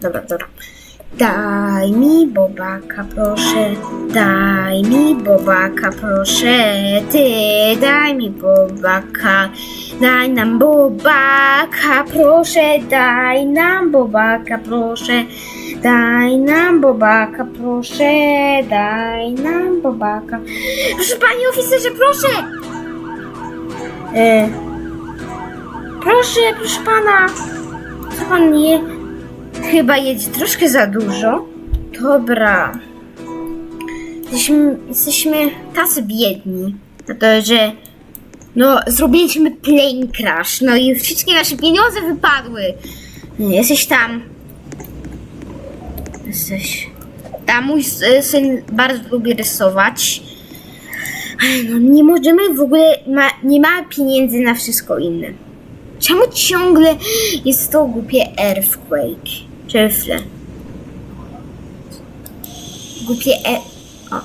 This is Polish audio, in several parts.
Dobra, dobra. Daj mi bobaka, proszę. Daj mi bobaka, proszę. Ty, daj mi bobaka. Daj nam bobaka, proszę. Daj nam bobaka, proszę. Daj nam bobaka, proszę. Daj nam bobaka. Proszę panie oficerze, proszę. E, proszę, proszę pana. Co pan je? Chyba jedzie troszkę za dużo. Dobra. Jesteśmy, jesteśmy tacy biedni. To, że no, zrobiliśmy plane crash. No i wszystkie nasze pieniądze wypadły. Jesteś tam. Jesteś. Tam mój syn bardzo lubi rysować. No, nie możemy w ogóle, ma, nie ma pieniędzy na wszystko inne. Czemu ciągle jest to głupie earthquake? Czyfle. Głupie e... O.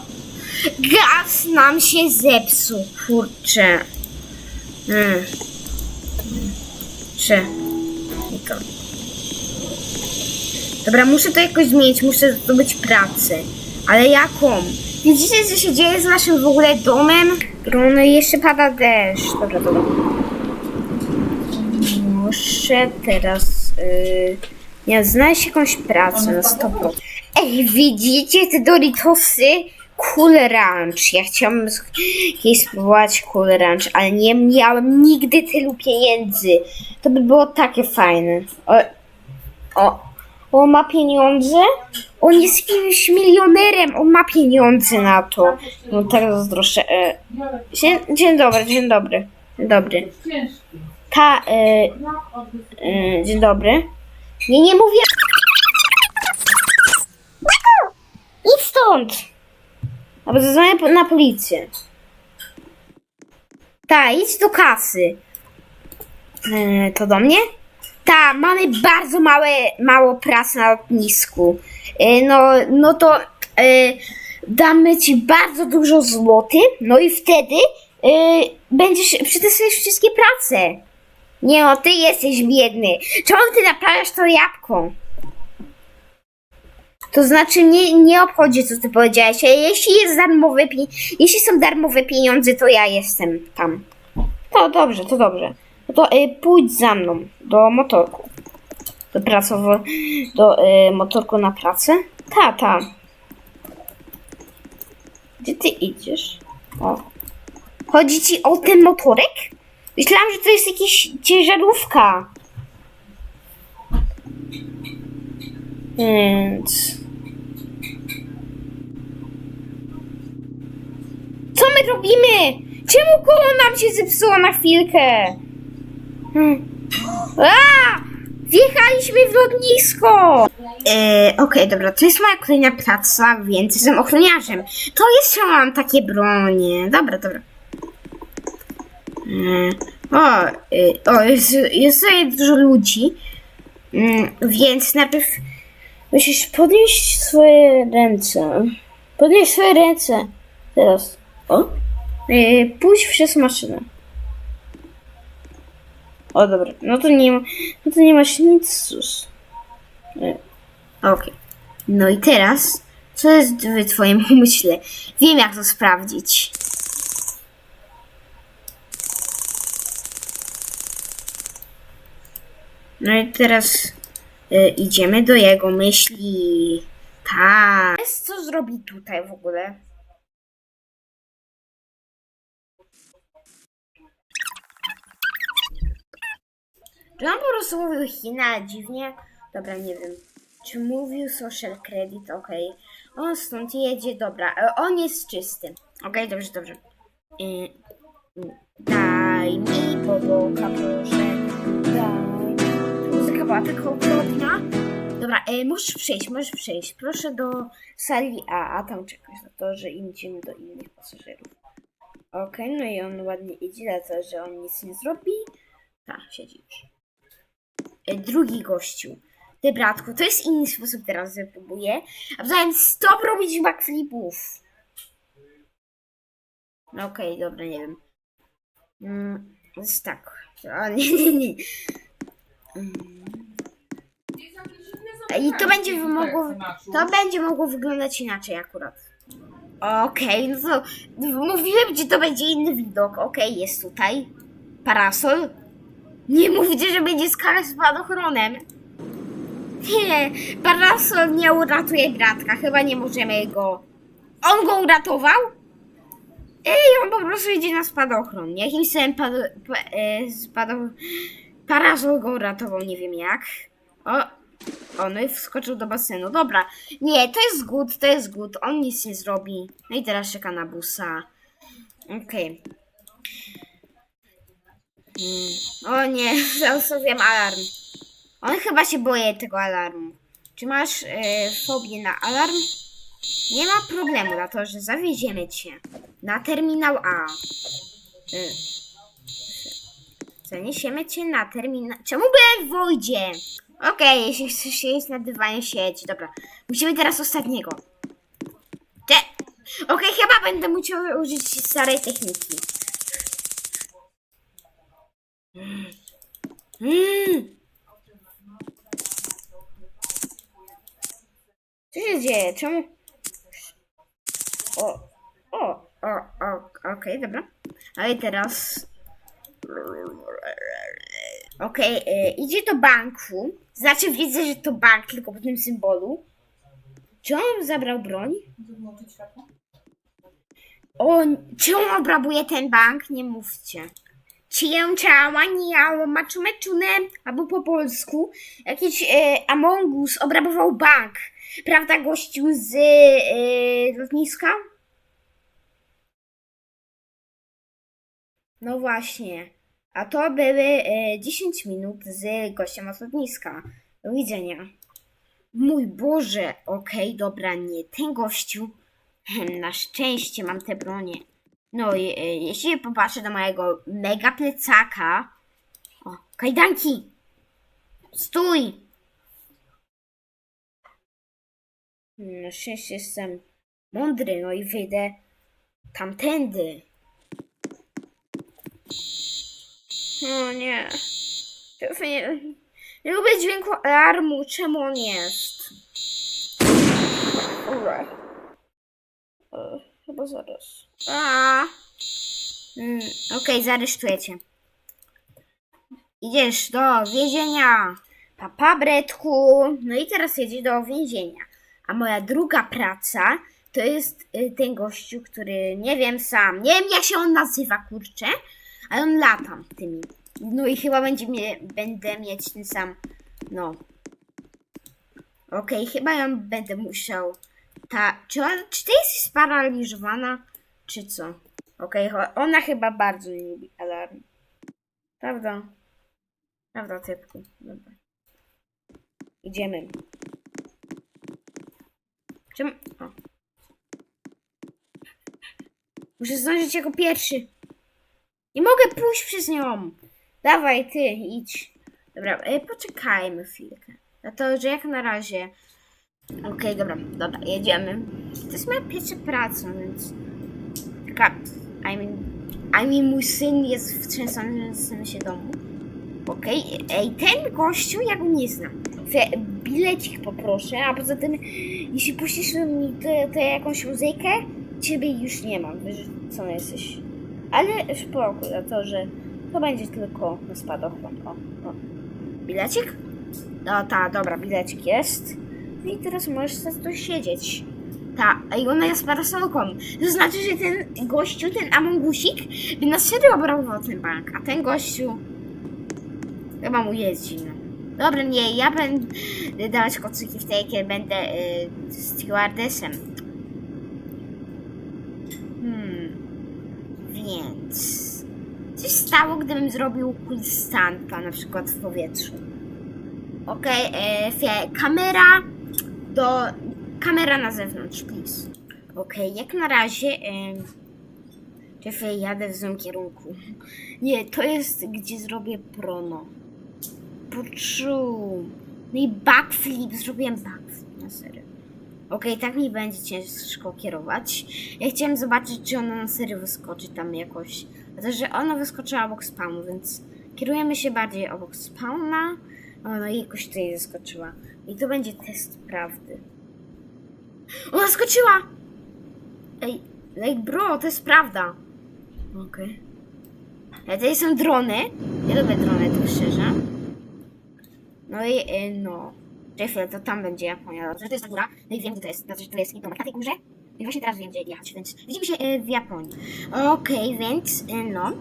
Gaz nam się zepsuł, kurczę. Mm. Czy... Dobra, muszę to jakoś zmienić, muszę zdobyć pracę. Ale jaką? Widzicie, co się dzieje z naszym w ogóle domem? No jeszcze pada deszcz. Dobra, dobra. Muszę teraz yy, ja znaleźć jakąś pracę na 100%. Ej, widzicie te Doritosy? Cool Ranch. Ja chciałam kiedyś spróbować Cool Ranch, ale nie miałem nigdy tylu pieniędzy. To by było takie fajne. O, o, on ma pieniądze? On jest jakimś milionerem, on ma pieniądze na to. No teraz zazdroszczę. E, dzień, dzień dobry, dzień dobry. Dzień dobry. Ta, e, e, dzień dobry. Nie, nie mówię. Idź stąd! Albo zadzwonię na policję. Ta, idź do kasy. E, to do mnie? Ta, mamy bardzo małe, mało pracy na lotnisku. E, no, no to e, damy ci bardzo dużo złotych, no i wtedy e, będziesz przetestujesz wszystkie prace. Nie no, ty jesteś biedny. Czemu ty naprawiasz to jabłko? To znaczy nie, nie obchodzi, co ty powiedziałeś. Jeśli jest darmowe jeśli są darmowe pieniądze, to ja jestem tam. To dobrze, to dobrze. No to y, pójdź za mną do motorku. Do pracowo... do y, motorku na pracę? Ta, ta. Gdzie ty idziesz? O. Chodzi ci o ten motorek? Myślałam, że to jest jakaś ciężarówka. Więc... Co my robimy? Czemu koło nam się zepsuło na chwilkę? Hmm. A! Wjechaliśmy w lotnisko! E, Okej, dobra, to jest moja kolejna praca, więc jestem ochroniarzem. To jeszcze mam takie bronie. Dobra, dobra. Mm, O, y, o jest, jest tutaj dużo ludzi, Mm, więc najpierw musisz podnieść swoje ręce. Podnieść swoje ręce. Teraz. O. Y, Pójdź przez maszynę. O, dobra. No to nie, no to nie masz nic, sus. Y, Okej. No i teraz, co jest w twoim umyśle? Wiem, jak to sprawdzić. No i teraz y, idziemy do jego myśli. Tak. Co zrobi tutaj w ogóle? Czy on po prostu mówił China dziwnie? Dobra, nie wiem. Czy mówił social credit? Okej. On stąd jedzie, dobra. E, On jest czysty. Okej, dobrze, dobrze. Y, daj mi poboka, proszę. Daj Muzyka była okropna. Dobra, e, możesz przejść, możesz przejść. Proszę do sali A, a tam czekać na to, że idziemy do innych pasażerów. Okej, no i on ładnie idzie, na to, że on nic nie zrobi. Tak, siedzi już. E, drugi gościu. Ty bratku, to jest inny sposób teraz wypróbuję. A poza tym stop robić backflipów. No Okej, dobra, nie wiem. Mm, tak. A, nie, nie, nie. Mm. Jest jakieś dziwne I to będzie mogło, to będzie mogło wyglądać inaczej akurat. Okej, no to mówiłem, że to będzie inny widok. Okej, jest tutaj parasol. Nie mówicie, że będzie skala spadochronem. Nie, parasol nie uratuje Gratka. Chyba nie możemy go... On go uratował? Ej, on po prostu idzie na spadochron. Jakimś samym pado, pa, e, spado, parasol go uratował, nie wiem jak. O, on wskoczył do basenu. Dobra, nie, to jest good, to jest good. On nic nie zrobi. No i teraz czeka na busa. Okej. Mm. O nie, zaustawiam alarm. On chyba się boi tego alarmu. Czy masz e, fobię na alarm? Nie ma problemu, na to, że zawieziemy cię na terminal A. Y. Zaniesiemy cię na terminal... Czemu byłem w wodzie? Okej, jeśli chcesz siedzieć na dywanie. Dobra, musimy teraz ostatniego. Cze... Okej, chyba będę musiał użyć starej techniki. Mm. Co się dzieje? Czemu... O, o, o, o, okej, dobra. Ale teraz... Okej, y, idzie do banku. Znaczy widzę, że to bank, tylko po tym symbolu. Czy on zabrał broń? O, czy on obrabuje ten bank? Nie mówcie. Cięciała, nie maczumeczune, albo po polsku. Jakiś e, Among Us obrabował bank. Prawda, gościu z e, lotniska? No właśnie. A to były e, 10 minut z gościem od lotniska. Do widzenia. Mój Boże, okej, dobra, nie ten gościu. Na szczęście mam te bronie. No, i, e, jeśli popatrzę do mojego mega plecaka. O, kajdanki! Stój! Hmm, Na szczęście jestem mądry, no i wyjdę tamtędy. O nie. Nie, nie lubię dźwięku alarmu. Czemu on jest? Dobra. E, Chyba zaraz. A. Mm, Okej, cię. Idziesz do więzienia. Papa, Bretku. No i teraz jedziesz do więzienia. A moja druga praca to jest y, ten gościu, który nie wiem sam. Nie wiem jak się on nazywa, kurczę. Ale on lata tymi. No i chyba będzie mnie, będę mieć ten sam. No. Okej, chyba ją będę musiał. Ta. Czy, on, czy ty jesteś sparaliżowana? Czy co? Okej, cho- ona chyba bardzo nie lubi alarm. Prawda? Prawda, typku. Dobra. Idziemy. Czym. O. Muszę zdążyć jako pierwszy. Nie mogę pójść przez nią. Dawaj, ty, idź. Dobra, e, poczekajmy chwilkę. No to, że jak na razie. Okej, dobra, dobra, jedziemy. To jest moja pierwsza praca, więc. Taka. I mean, I mean mój syn jest w trzęsącym się domu. Okej, ej, ten gościu, ja go nie znam. Fe, bilecik poproszę, a poza tym, jeśli puścisz mi tę jakąś muzykę, ciebie już nie mam, wiesz, co jesteś. Ale spoko, za to, że to będzie tylko na spadochron. O, o. Bilecik? No ta, dobra, bilecik jest. No i teraz możesz tu siedzieć. Ta, a i ona jest parasolką. To znaczy, że ten gościu, ten Amongusik, by na serio obrabował ten bank, a ten gościu chyba mu jeździ, no. Dobra, nie, ja będę dawać kocyki w tej, kiedy będę y, stewardessem. Hmm. Więc... Co się stało, gdybym zrobił cool stunta, na przykład w powietrzu? Okej, e, kamera do... Kamera na zewnątrz, please. Okej, jak na razie... E, jadę w złym kierunku. Nie, to jest, gdzie zrobię prono. Poczuł. No i backflip, zrobiłem backflip, na serio. Okej, tak mi będzie ciężko kierować. Ja chciałem zobaczyć, czy ona na serio wyskoczy tam jakoś. A to, że ona wyskoczyła obok spawnu, więc kierujemy się bardziej obok spawna. O, no jakoś tutaj zaskoczyła. I to będzie test prawdy. Ona skoczyła! Ej, like bro, to jest prawda. Okej. Ale to są drony. Ja lubię drony, tak szczerze. No i y, no. Chwilę, to tam będzie Japonia. Dobrze, to jest ta góra. No i wiem, gdzie to jest. Znaczy, to jest domek na tej górze. I właśnie teraz wiem, gdzie jechać, więc widzimy się y, w Japonii. Okej, więc y, no.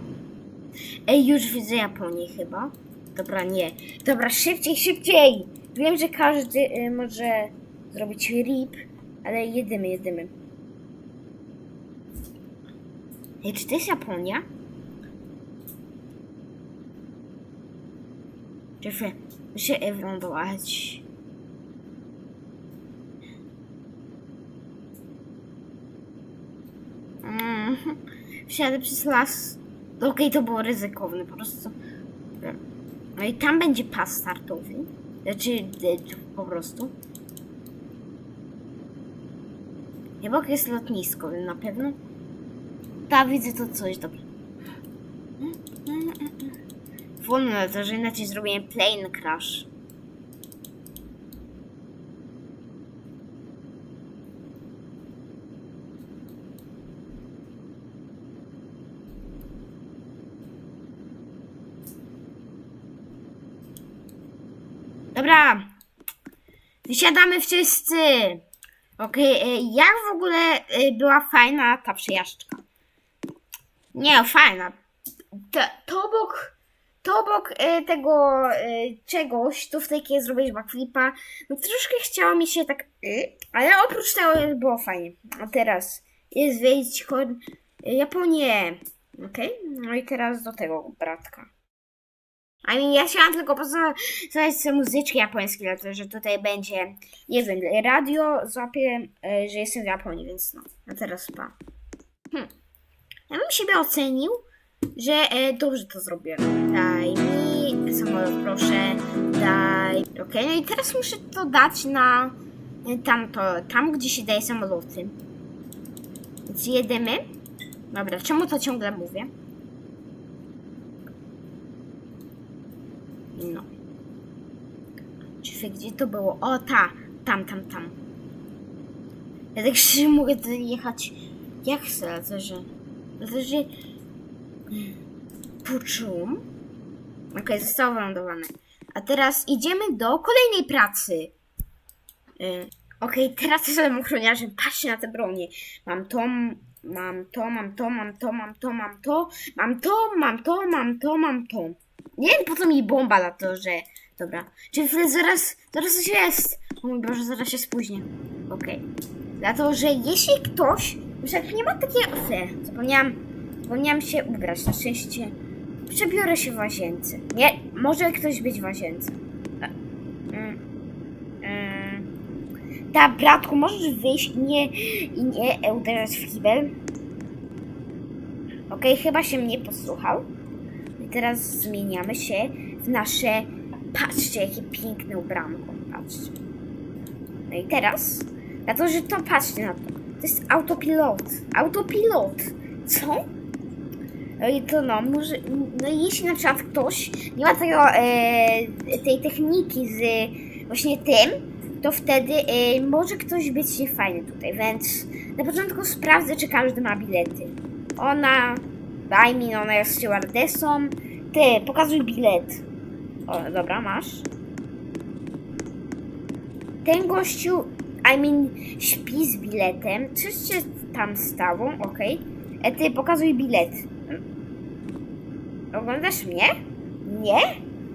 Ej, już widzę Japonię chyba. Dobra, nie. Dobra, szybciej, szybciej! Wiem, że każdy może zrobić rip, ale jedymy, jedymy. Ej, czy to jest Japonia? Czekaj, muszę wylądować. Mm, wsiadę przez las. Okej, to było ryzykowne, po prostu. No i tam będzie pas startowy. Znaczy, po prostu. Chyba jest lotnisko, na pewno. Tak, widzę to coś, dobra. Wolno, to że inaczej zrobię plane crash. Dobra. Wysiadamy wszyscy. Okej, e, jak w ogóle e, była fajna ta przejażdżka? Nie, fajna. To, to obok, to obok e, tego czegoś, tu w takie zrobić backflipa, no troszkę chciało mi się tak, ale oprócz tego było fajnie. A teraz jest wejść kon Japonię. Okej, no i teraz do tego bratka. I mean, ja chciałam tylko posłuchać sobie muzyczki japońskiej, dlatego że tutaj będzie, nie wiem, radio złapie, e, że jestem w Japonii, więc no. A teraz pa. Hm. Ja bym siebie ocenił, że e, dobrze to zrobiłem. Daj mi samolot, proszę. Daj. Okej, no i teraz muszę to dać na e, tamto, tam gdzie się daje samoloty. Więc jedziemy. Dobra, czemu to ciągle mówię? No. Czy gdzie to było? O, ta. Tam, tam, tam. Ja tak szczerze mogę jechać jak chcę, dlatego że... Dlatego że... Poczuł. Okej, zostało wylądowane. A teraz idziemy do kolejnej pracy. Y, Okej, teraz jestem ochroniarzem. Patrzcie na te bronie. Mam to, mam to, mam to, mam to, mam to, mam to, mam to, mam to, mam to, mam to. Nie wiem po co mi bomba na to, że... Dobra. Czy zaraz, zaraz coś jest? O mój Boże, zaraz się spóźnię. Okej. Dlatego, że jeśli ktoś... Już jak nie ma takiej... Fe, zapomniałam... Zapomniałam się ubrać, na szczęście. Przebiorę się w łazience. Nie, może ktoś być w łazience. E, mm, mm. Ta, bratku, możesz wyjść i nie, i nie uderzać w kibel? Okej, chyba się mnie posłuchał. Teraz zmieniamy się w nasze. Patrzcie, jakie piękne ubranko. Patrzcie. No i teraz, na to, że to patrzcie na to. To jest autopilot. Autopilot. Co? No i to no, może, no jeśli na przykład ktoś nie ma tego, e, tej techniki z właśnie tym, to wtedy e, może ktoś być niefajny tutaj, więc na początku sprawdzę, czy każdy ma bilety. Ona, daj mi, ona jest stewardessą. Ty, pokazuj bilet. O, dobra, masz. Ten gościu, I mean, śpi z biletem. Coś się tam stało, okej. E, ty, pokazuj bilet. Oglądasz mnie? Nie?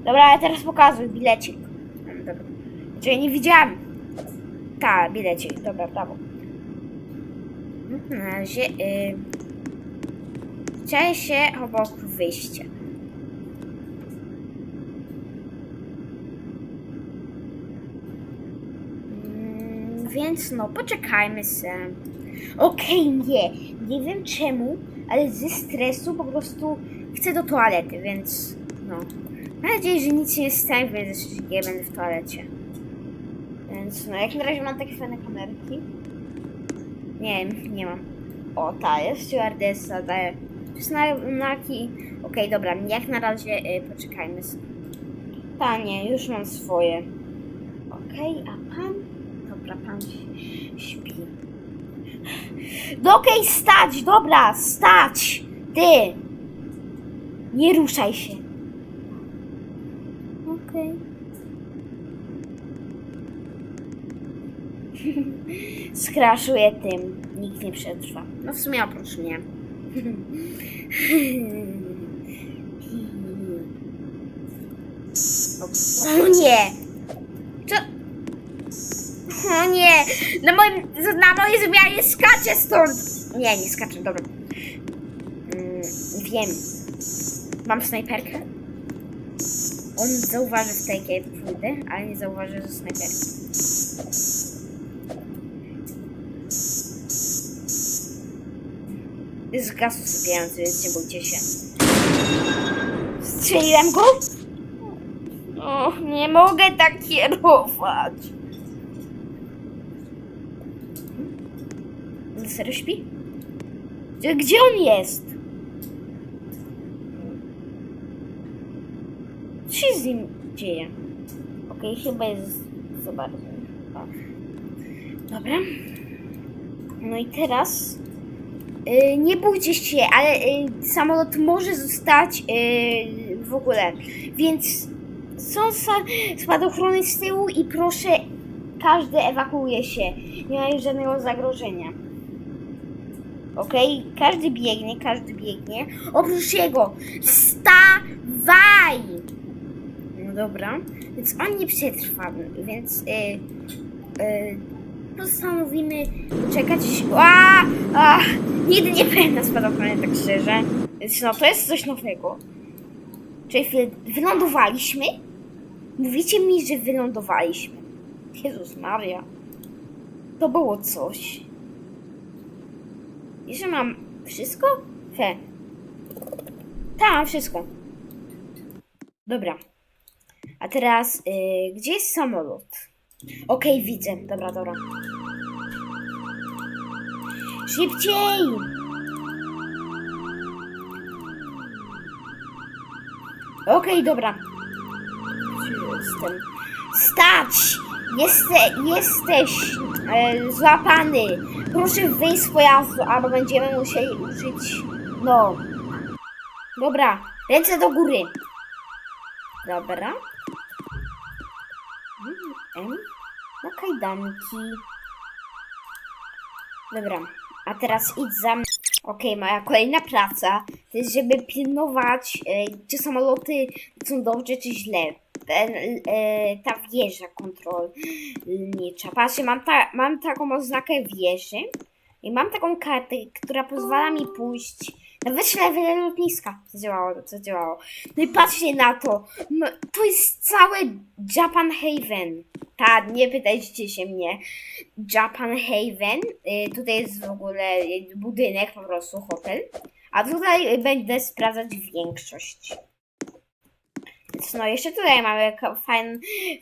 Dobra, ale teraz pokazuj bilecik. Mm, Dobra. Czy ja nie widziałam? Tak, bilecik. Dobra, brawo. Na razie... Y... Się obok wyjścia. Mm, Więc no, poczekajmy se. Okej, nie. Nie wiem czemu, ale ze stresu po prostu chcę do toalety, więc no. Mam nadzieję, że nic nie stanie, więc nie będę w toalecie. Więc no, jak na razie mam takie fajne kamerki. Nie nie mam. O, ta jest stewardessa, daje znaki. Okej, dobra, jak na razie y, poczekajmy. Ta, nie, już mam swoje. Okej, Okej, a pan? Dobra, pan śpi. No okej, stać, dobra, stać! Ty! Nie ruszaj się. Okej. Skraszuję tym. Nikt nie przetrwa. No w sumie oprócz mnie. O nie! Co? O nie! Na moim, na mojej zmianie skaczę stąd! Nie, nie skaczę, dobra. Mm, wiem. Mam snajperkę? On zauważy kiedy pójdę, ale nie zauważy, że snajperka. Z gazu sypiający, więc nie bójcie się. Strzeliłem go? O, nie mogę tak kierować. On serio śpi? Gdzie, gdzie on jest? Co się z nim dzieje? Okej, chyba jest za bardzo. Dobra. No i teraz nie bójcie się, ale y, samolot może zostać y, w ogóle. Więc są spadochrony z tyłu i proszę, każdy ewakuuje się. Nie ma już żadnego zagrożenia. Okej, każdy biegnie, każdy biegnie. Oprócz jego, stawaj! No dobra, więc on nie przetrwa, więc y, y, postanowimy czekać. A, nigdy nie byłem na spadochronie, tak szczerze. Więc no, to jest coś nowego. Czyli wylądowaliśmy? Mówicie mi, że wylądowaliśmy. Jezus Maria. To było coś. Jeszcze mam wszystko? Fe. Tak, wszystko. Dobra. A teraz, y, gdzie jest samolot? Okej, widzę. Dobra, dobra. Szybciej! Okej, dobra. Gdzie Jestem. Stać! Jeste, jesteś e, złapany. Proszę wyjść z pojazdu, albo będziemy musieli użyć. No. Dobra, ręce do góry. Dobra. Mm, Na kajdanki. Dobra, a teraz idź za mną. Okej, moja kolejna praca to jest, żeby pilnować, e, czy samoloty są dobrze, czy źle. Ten, e, ta wieża kontrolnicza. Patrzcie, mam, ta, mam taką oznakę wieży i mam taką kartę, która pozwala mi pójść na wyższe levele lotniska. Zadziałało, zadziałało. No i patrzcie na to. No, to jest całe Japan Haven. Tak, nie pytajcie się mnie. Japan Haven. Y, tutaj jest w ogóle y, budynek, po prostu hotel. A tutaj będę sprawdzać większość. No, jeszcze tutaj mamy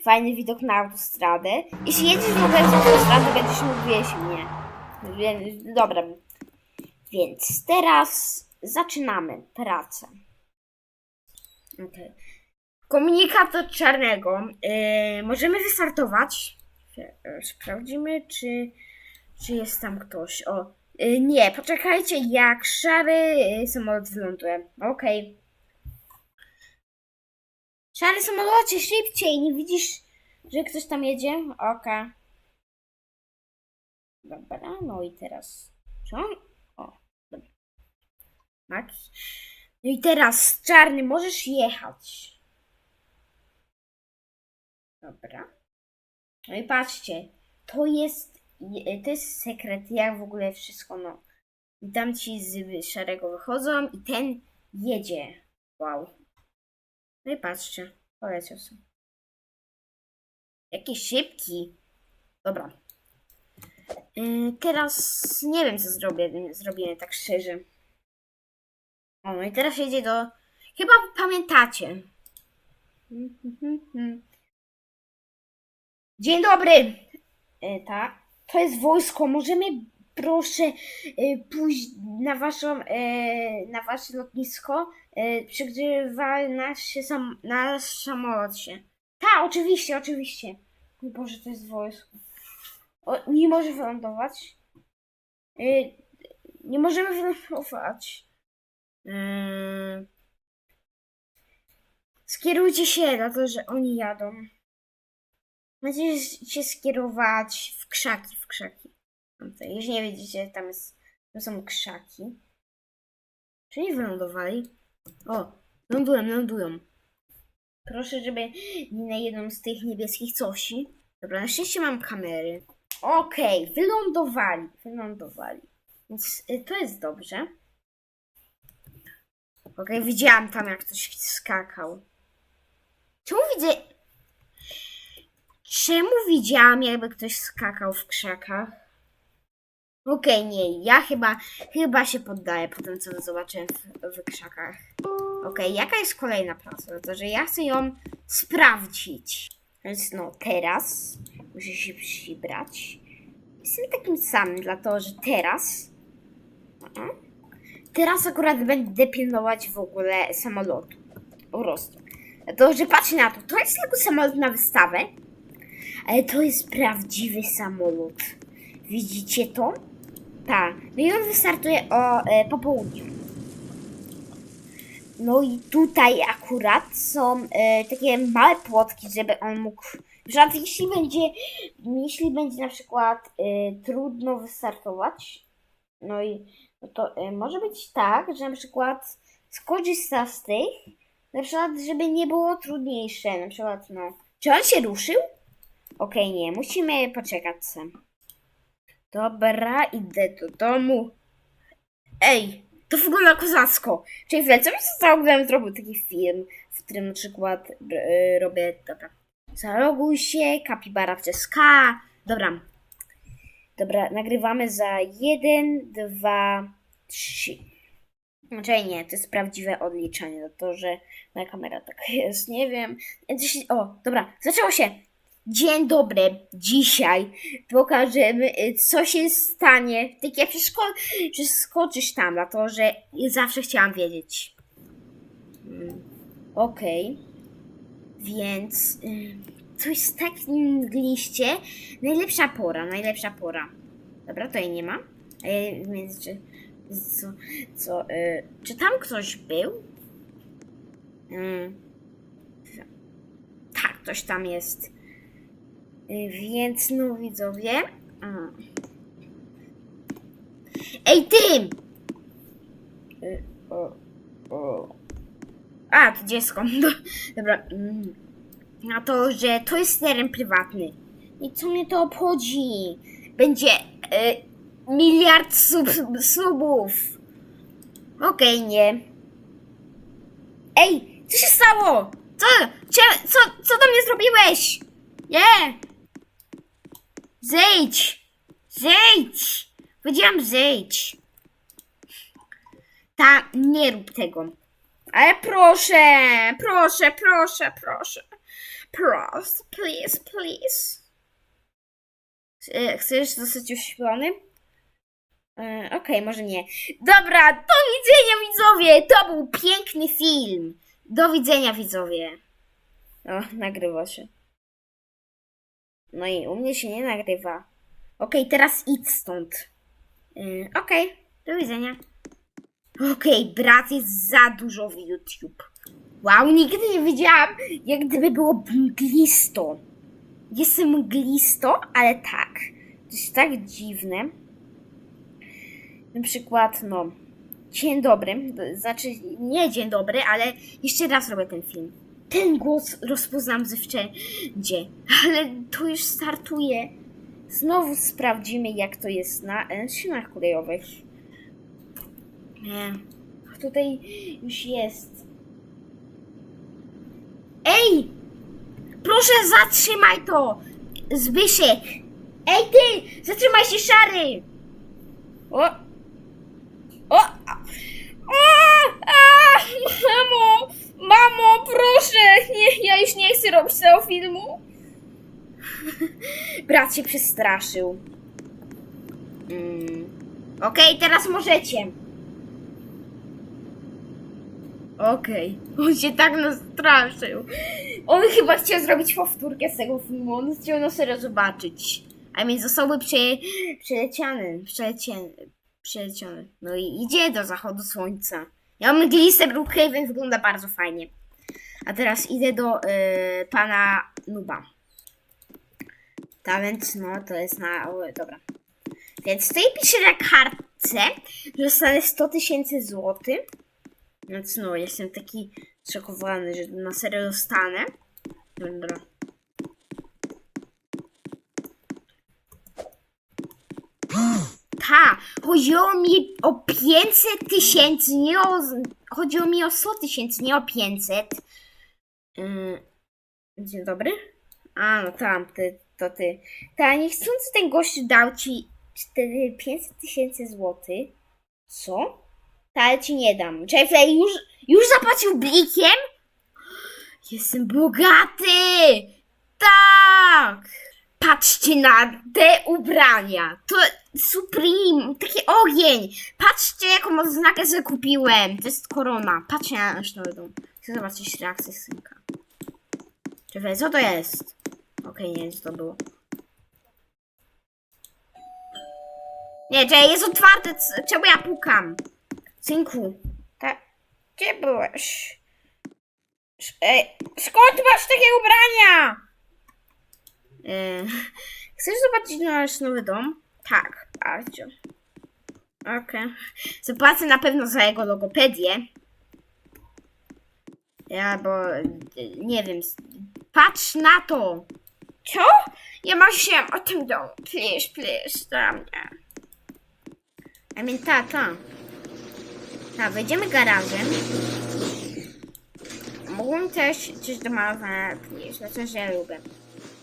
fajny, widok na autostradę. Jeśli jedziesz w ogóle z autostrady, będziesz mógł wieść mnie. Więc, dobra. Więc teraz zaczynamy pracę. Okay. Komunikat od czarnego. Yy, możemy wystartować. Yy, Sprawdzimy, czy, czy jest tam ktoś. O, yy, nie, poczekajcie, jak szary samolot wyląduje. Okej. Szary samolocie, szybciej! Nie widzisz, że ktoś tam jedzie? Okej. Dobra, no i teraz. Co? O, dobra. Max. No i teraz, czarny, możesz jechać. Dobra. No i patrzcie, to jest, to jest sekret, jak w ogóle wszystko, no. Tam ci z szarego wychodzą i ten jedzie. Wow. No i patrzcie, poleciał sobie. Jaki szybki. Dobra. Yy, teraz nie wiem, co zrobię, zrobimy tak szczerze. O, no i teraz jedzie do... Chyba pamiętacie. Dzień dobry. E, tak. To jest wojsko. Możemy proszę e, pójść na waszą, e, na wasze lotnisko? E, przygrywa nasz, sam, nasz samolot się. Tak, oczywiście, oczywiście. Mój Boże, to jest wojsko. O, nie może wylądować. Y, nie możemy wylądować. Yy. Skierujcie się na to, że oni jadą. Macie się skierować w krzaki, w krzaki. Tamte. Jeśli nie widzicie, tam, jest, tam są krzaki. Czy nie wylądowali? O, lądują, lądują. Proszę, żeby nie na jedną z tych niebieskich cosi. Dobra, na szczęście mam kamery. Okej, wylądowali, wylądowali. Więc y, to jest dobrze. Okej, widziałam tam, jak ktoś skakał. Czemu widzę... Czemu widziałam, jakby ktoś skakał w krzakach? Okej, nie, ja chyba, chyba się poddaję po tym, co zobaczyłem w, w krzakach. Okej, jaka jest kolejna praca? To, że ja chcę ją sprawdzić. Więc no, teraz muszę się przybrać. Jestem takim samym, dlatego że teraz... Aha. Teraz akurat będę pilnować w ogóle samolotu. Po prostu. To, że patrz na to, to jest tylko samolot na wystawę, ale to jest prawdziwy samolot. Widzicie to? Tak. No i on wystartuje o e, po południu. No i tutaj akurat są e, takie małe płotki, żeby on mógł. Przykład jeśli będzie, jeśli będzie na przykład e, trudno wystartować, no i no to e, może być tak, że na przykład skorzysta z tych, na przykład, żeby nie było trudniejsze, na przykład, no. Czy on się ruszył? Okej, nie, musimy poczekać sam. Dobra, idę do domu. Ej, to wygląda kozacko. Czyli chwilę, co mi zostało, gdybym zrobił taki film, w którym na przykład e, robię, dobra, zaloguj się, kapibara przez K, dobra. Dobra, nagrywamy za jeden, dwa, trzy. Znaczy nie, to jest prawdziwe odliczanie, to, że moja kamera tak jest, nie wiem. O, dobra, zaczęło się. Dzień dobry, dzisiaj pokażemy, y, co się stanie. Tak jak przeszko- przeskoczysz tam, dlatego że zawsze chciałam wiedzieć. Mm, Okej. Więc y, coś z takim liście. Najlepsza pora, najlepsza pora. Dobra, to jej nie ma. A ja w międzyczasie- co, co, y, czy tam ktoś był? Mm. Tak, ktoś tam jest. Y, Więc no widzowie. mm. Ej ty! Y, o, o. A, to dziecko. Do, dobra. mm. Na to, że to jest teren prywatny. I co mnie to obchodzi? Będzie y, miliard sub, subów. Okej, nie. Ej, co się stało? Co, co, co do mnie zrobiłeś? Nie! Zejdź! Zejdź! Powiedziałam zejdź. Ta, nie rób tego. Ale proszę, proszę, proszę, proszę. Proszę, please, please. E, Chcesz zostać uśpiony? E, Okej, może nie. Dobra, do widzenia widzowie! To był piękny film. Do widzenia widzowie. O, nagrywa się. No i u mnie się nie nagrywa. Okej, teraz idź stąd. Yy, Okej, do widzenia. Okej, brat jest za dużo w YouTube. Wow, nigdy nie wiedziałam, jak gdyby było mglisto. Jest mglisto, ale tak. To jest tak dziwne. Na przykład, no, dzień dobry, znaczy nie dzień dobry, ale jeszcze raz robię ten film. Ten głos rozpoznam ze wszędzie, ale to już startuje. Znowu sprawdzimy, jak to jest na szynach kolejowych. Nie, tutaj już jest. Ej! Proszę zatrzymaj to! Zbyszek! Ej ty! Zatrzymaj się szary! O! O! O! A! Mamo! Mamo, proszę! Nie, ja już nie chcę robić tego filmu. Brat się przestraszył. Mm. Okej, teraz możecie. Okej. On się tak nastraszył. On chyba chciał zrobić powtórkę z tego filmu. On chciał na serio zobaczyć. A więc zostałby prze. Przeleciany. Przeleciony. No i idzie do zachodu słońca. Ja mam mgliste Brookhaven, wygląda bardzo fajnie. A teraz idę do y, pana Nuba. Ta więc no to jest na. O, dobra. Więc tutaj piszę na kartce, że dostanę 100 tysięcy złotych. Więc no, jestem taki szokowany, że na serio dostanę. Dobra. Mi o 500 tysięcy, nie o... Chodziło mi o 100 tysięcy, nie o 500. Yy, dzień dobry. A, no tam, ty, to ty. Ta, niechcący ten gość dał ci 4, 500 tysięcy złotych. Co? Ta, ale ci nie dam. Jeffrey już, już zapłacił blikiem? Jestem bogaty! Tak! Patrzcie na te ubrania. To Supreme, taki ogień. Patrzcie, jaką odznakę sobie kupiłem. To jest korona. Patrzcie na nasz nowy dom. Chcę zobaczyć reakcję synka. Czekaj, co to jest? Okej, nie wiem, co to było. Nie, czekaj, jest otwarte. Czemu ja pukam? Synku. Ta... Gdzie byłeś? Ej, skąd masz takie ubrania? E, chcesz zobaczyć nasz nowy dom? Tak, bardzo. Okej. Zapłacę na pewno za jego logopedię. Ja, bo nie wiem. Patrz na to! Co? Ja marzyłem o tym domu. Please, please, dla mnie. I mean, tata. Tak, wejdziemy garażem. Mógłbym też coś do malowania, please, na co, że ja lubię.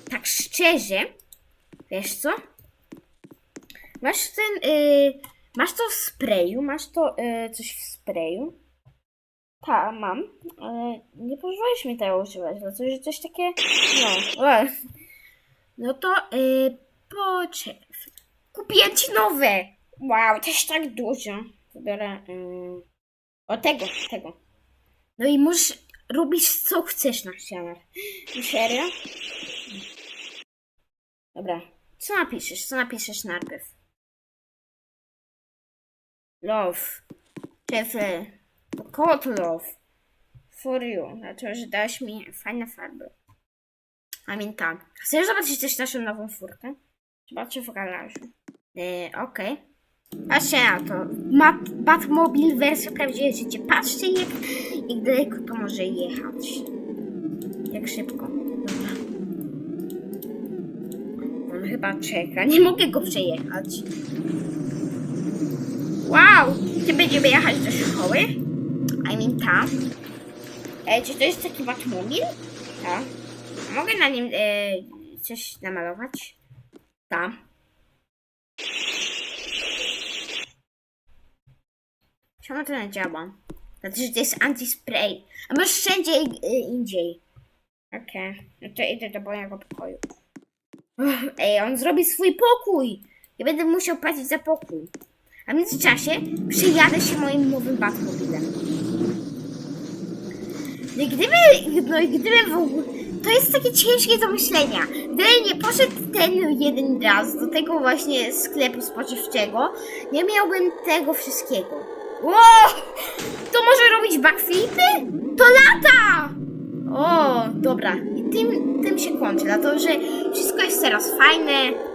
Tak szczerze, wiesz co? Masz ten, y, masz to w sprayu, masz to y, coś w sprayu. Tak, mam. Ale nie pozwolisz mi tego używać, dlatego że coś takie, no, no to y. Kupiłem ci nowe. Wow, też tak dużo. Wybiorę y, o tego, tego. No i możesz robić co chcesz na ścianach. Serio? Dobra. Co napiszesz? Co napiszesz najpierw? Love. Koło to love. For you. Znaczy, że dałaś mi fajne farby. A min tak. Chcesz zobaczyć też naszą nową furkę? Zobaczcie w garażu. Yy, okej. Patrzcie na to. Mat, Batmobil wersja prawdziwe życie. Patrzcie jak, jak daleko to może jechać. Jak szybko. Dobra. On chyba czeka. Nie mogę go przejechać. Wow! Ty będziemy jechać do szkoły? I mean tam. E, czy to jest taki Batmobil? Tak. Mogę na nim e, coś namalować? Tak. Czemu to nie działa? Znaczy, że to jest anti-spray. A masz wszędzie y, indziej. Okej. No to idę do mojego pokoju. Ej, on zrobi swój pokój. Ja będę musiał płacić za pokój. A w międzyczasie przyjadę się moim nowym Batmobilem. No i gdyby, no i gdyby w ogóle, to jest takie ciężkie do myślenia. Gdyby nie poszedł ten jeden raz do tego właśnie sklepu spożywczego, nie miałbym tego wszystkiego. Wow! To może robić backflipy? To lata! O, dobra. Tym, tym się kończy, dlatego że wszystko jest teraz fajne.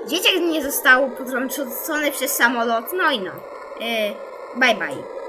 Dzieciak nie został potrącony przez samolot, no i no. Yy, bye bye.